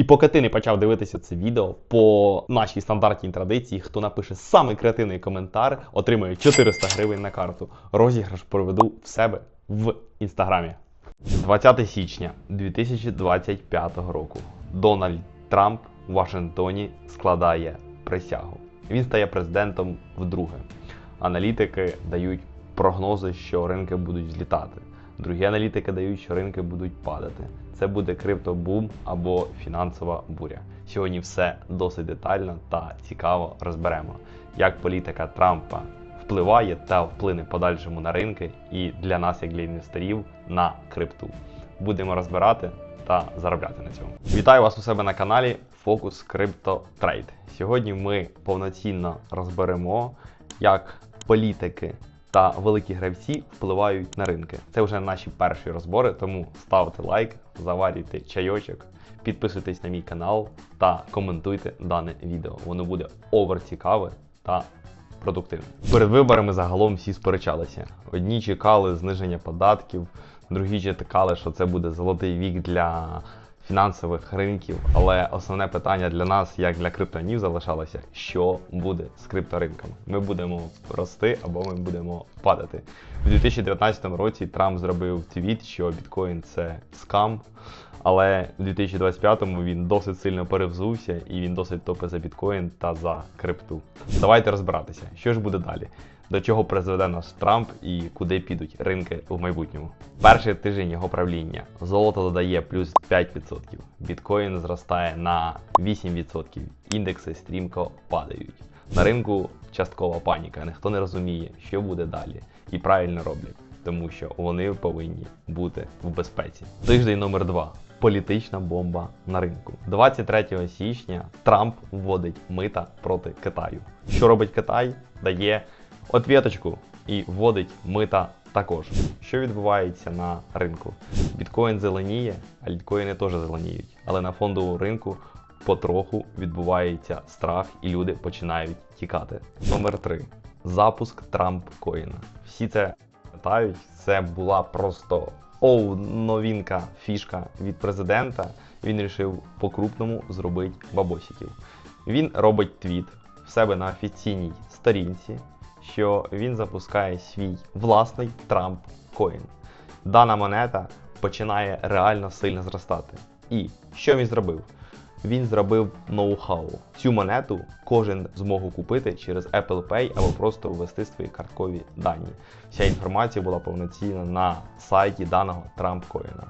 І поки ти не почав дивитися це відео по нашій стандартній традиції, хто напише самий креативний коментар, отримує 400 гривень на карту. Розіграш проведу в себе в інстаграмі. 20 січня 2025 року Дональд Трамп у Вашингтоні складає присягу. Він стає президентом вдруге. Аналітики дають прогнози, що ринки будуть злітати. Другі аналітики дають, що ринки будуть падати. Це буде криптобум або фінансова буря. Сьогодні все досить детально та цікаво розберемо, як політика Трампа впливає та вплине подальшому на ринки і для нас, як для інвесторів, на крипту. Будемо розбирати та заробляти на цьому. Вітаю вас у себе на каналі Focus Crypto Trade. Сьогодні ми повноцінно розберемо, як політики та великі гравці впливають на ринки. Це вже наші перші розбори, тому ставте лайк, заварюйте чайочок, підписуйтесь на мій канал та коментуйте дане відео. Воно буде овер цікаве та продуктивне. Перед виборами загалом всі сперечалися. Одні чекали зниження податків, другі чекали, що це буде золотий вік для фінансових ринків. Але основне питання для нас, як для криптонів, залишалося, що буде з крипторинками. Ми будемо рости або ми будемо падати. У 2019 році Трамп зробив твіт, що біткоін це скам. Але у 2025-му він досить сильно перевзувся і він досить топить за біткоін та за крипту. Давайте розбиратися, що ж буде далі. До чого призведе нас Трамп і куди підуть ринки в майбутньому. Перший тиждень його правління золото додає плюс 5%, біткоін зростає на 8%, індекси стрімко падають. На ринку часткова паніка, ніхто не розуміє, що буде далі, і правильно роблять, тому що вони повинні бути в безпеці. Тиждень номер 2 Політична бомба на ринку. 23 січня Трамп вводить мита проти Китаю. Що робить Китай? Дає отвіточку і вводить мита також. Що відбувається на ринку? Біткоін зеленіє, а літкоїни теж зеленіють. Але на фондовому ринку потроху відбувається страх, і люди починають тікати. Номер 3. Запуск Трамп Коїна. Всі це пам'ятають. Це була просто оу, новинка, фішка від президента. Він вирішив по-крупному зробити бабосиків. Він робить твіт в себе на офіційній сторінці, що він запускає свій власний Трамп Коін. Дана монета починає реально сильно зростати. І що він зробив? Він зробив ноу-хау. Цю монету кожен змог купити через Apple Pay або просто ввести свої карткові дані. Вся інформація була повноцінна на сайті даного Трамп коїна.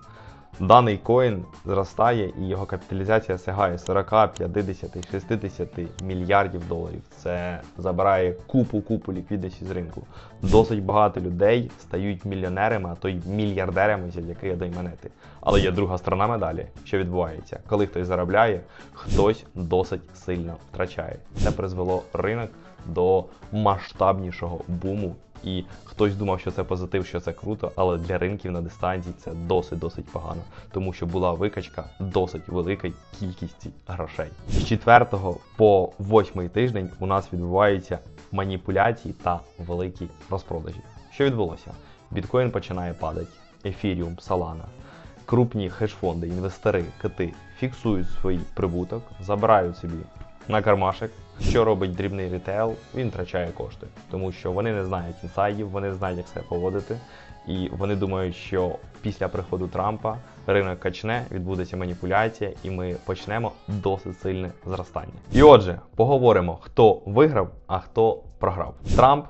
Даний коін зростає і його капіталізація сягає 40, 50, 60 мільярдів доларів. Це забирає купу купу ліквідності з ринку. Досить багато людей стають мільйонерами, а то й мільярдерами завдяки одної монети. Але є друга сторона медалі, що відбувається. Коли хтось заробляє, хтось досить сильно втрачає. Це призвело ринок до масштабнішого буму. І хтось думав, що це позитив, що це круто, але для ринків на дистанції це досить-досить погано, тому що була викачка досить великої кількості грошей. З 4 по 8 тиждень у нас відбуваються маніпуляції та великі розпродажі. Що відбулося? Біткоін починає падати, ефіріум, Solana. Крупні хедж-фонди, інвестори, кити фіксують свій прибуток, забирають собі на кармашек. Що робить дрібний рітейл? Він втрачає кошти, тому що вони не знають інсайдів, вони не знають, як себе поводити, і вони думають, що після приходу Трампа ринок качне, відбудеться маніпуляція, і ми почнемо досить сильне зростання. І отже, поговоримо, хто виграв, а хто програв. Трамп,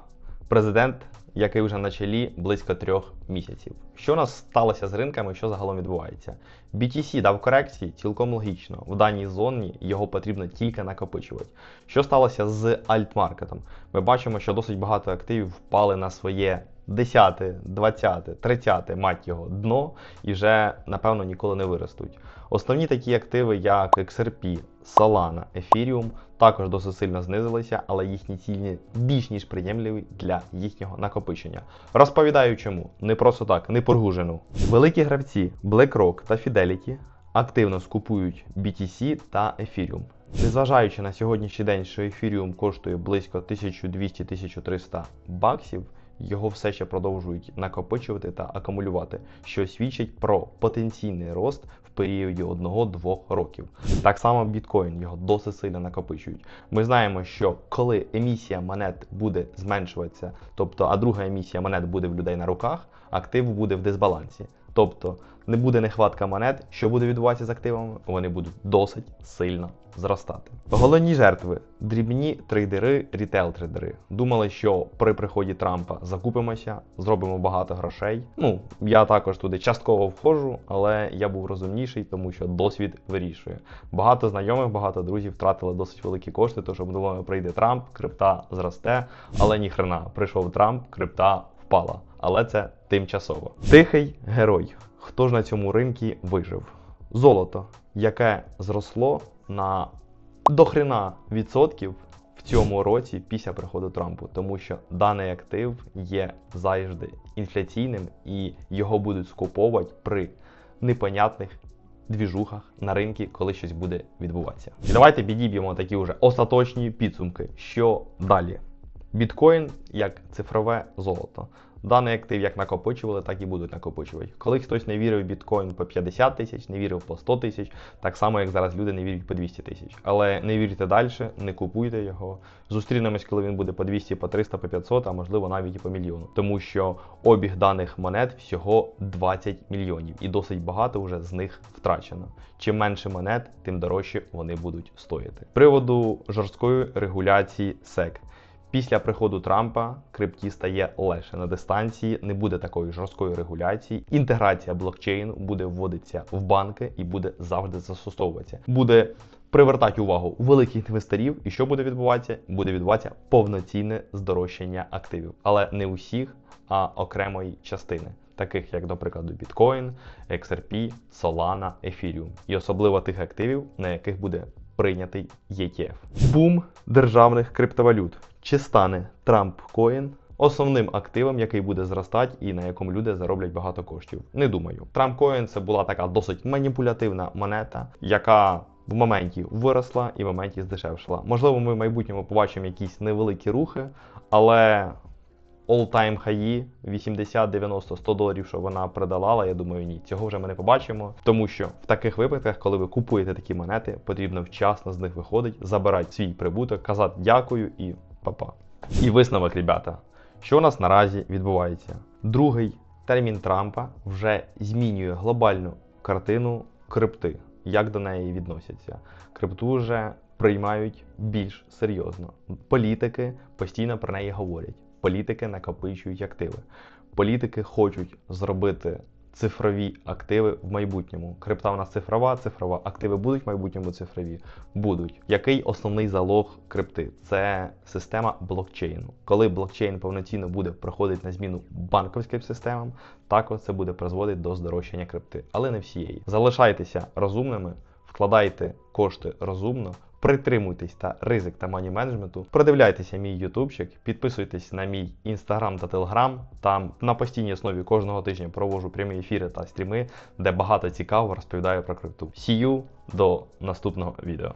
президент, який вже на чолі близько трьох місяців. Що у нас сталося з ринками, що загалом відбувається? BTC дав корекції цілком логічно. В даній зоні його потрібно тільки накопичувати. Що сталося з альтмаркетом? Ми бачимо, що досить багато активів впали на своє 10, 20, 30, мать його, дно і вже, напевно, ніколи не виростуть. Основні такі активи, як XRP, Solana, Ethereum, також досить сильно знизилися, але їхні ціни більш ніж приємливі для їхнього накопичення. Розповідаю чому. Не просто так, не поргужену. Великі гравці BlackRock та Fidelity активно скупують BTC та Ethereum. Незважаючи на сьогоднішній день, що Ethereum коштує близько 1200-1300 баксів, його все ще продовжують накопичувати та акумулювати, що свідчить про потенційний рост в періоді 1-2 років. Так само біткоін його досить сильно накопичують. Ми знаємо, що коли емісія монет буде зменшуватися, тобто а друга емісія монет буде в людей на руках, актив буде в дисбалансі. Тобто не буде нехватка монет, що буде відбуватися з активами, вони будуть досить сильно зростати. Головні жертви дрібні трейдери, рітейл-трейдери. Думали, що при приході Трампа закупимося, зробимо багато грошей. Ну, я також туди частково входжу, але я був розумніший, тому що досвід вирішує. Багато знайомих, багато друзів втратили досить великі кошти, тому що думали, прийде Трамп, крипта зросте, але ніхрена, прийшов Трамп, крипта впала. Але це тимчасово. Тихий герой. Хто ж на цьому ринку вижив? Золото, яке зросло на дохрена відсотків в цьому році після приходу Трампу, тому що даний актив є завжди інфляційним і його будуть скуповувати при непонятних двіжухах на ринку, коли щось буде відбуватися. І давайте підіб'ємо такі вже остаточні підсумки. Що далі? Біткоін як цифрове золото. Даний актив як накопичували, так і будуть накопичувати. Коли хтось не вірив в біткоін по 50 тисяч, не вірив по 100 тисяч, так само, як зараз люди не вірять по 200 тисяч. Але не вірте далі, не купуйте його. Зустрінемось, коли він буде по 200, по 300, по 500, а можливо навіть і по мільйону. Тому що обіг даних монет всього 20 мільйонів, і досить багато вже з них втрачено. Чим менше монет, тим дорожче вони будуть стояти. Приводу жорсткої регуляції SEC. Після приходу Трампа крипті стає легше на дистанції, не буде такої жорсткої регуляції. Інтеграція блокчейну буде вводитися в банки і буде завжди застосовуватися. Буде привертати увагу великих інвесторів. І що буде відбуватися? Буде відбуватися повноцінне здорожчання активів, але не усіх, а окремої частини. Таких як, прикладу, Bitcoin, XRP, Solana, Ethereum. і особливо тих активів, на яких буде прийнятий ETF. Бум державних криптовалют. Чи стане Трамп Коін основним активом, який буде зростати і на якому люди зароблять багато коштів? Не думаю. Трамп Коін це була така досить маніпулятивна монета, яка в моменті виросла і в моменті здешевшила. Можливо, ми в майбутньому побачимо якісь невеликі рухи, але all-time хаї 80, 90, 100 доларів, що вона продавала, я думаю, ні. Цього вже ми не побачимо. Тому що в таких випадках, коли ви купуєте такі монети, потрібно вчасно з них виходить, забирати свій прибуток, казати дякую і па-па. І висновок, ребята, що у нас наразі відбувається? Другий термін Трампа вже змінює глобальну картину крипти, як до неї відносяться. Крипту вже приймають більш серйозно. Політики постійно про неї говорять. Політики накопичують активи. Політики хочуть зробити цифрові активи в майбутньому. Крипта у нас цифрова, цифрова. Активи будуть в майбутньому цифрові? Будуть. Який основний залог крипти? Це система блокчейну. Коли блокчейн повноцінно буде проходити на зміну банківським системам, також це буде призводити до здорожчання крипти, але не всієї. Залишайтеся розумними, вкладайте кошти розумно. Притримуйтесь та ризик та мані менеджменту. Продивляйтеся мій ютубчик, підписуйтесь на мій інстаграм та телеграм. Там на постійній основі кожного тижня провожу прямі ефіри та стріми, де багато цікавого розповідаю про крипту. Сію до наступного відео.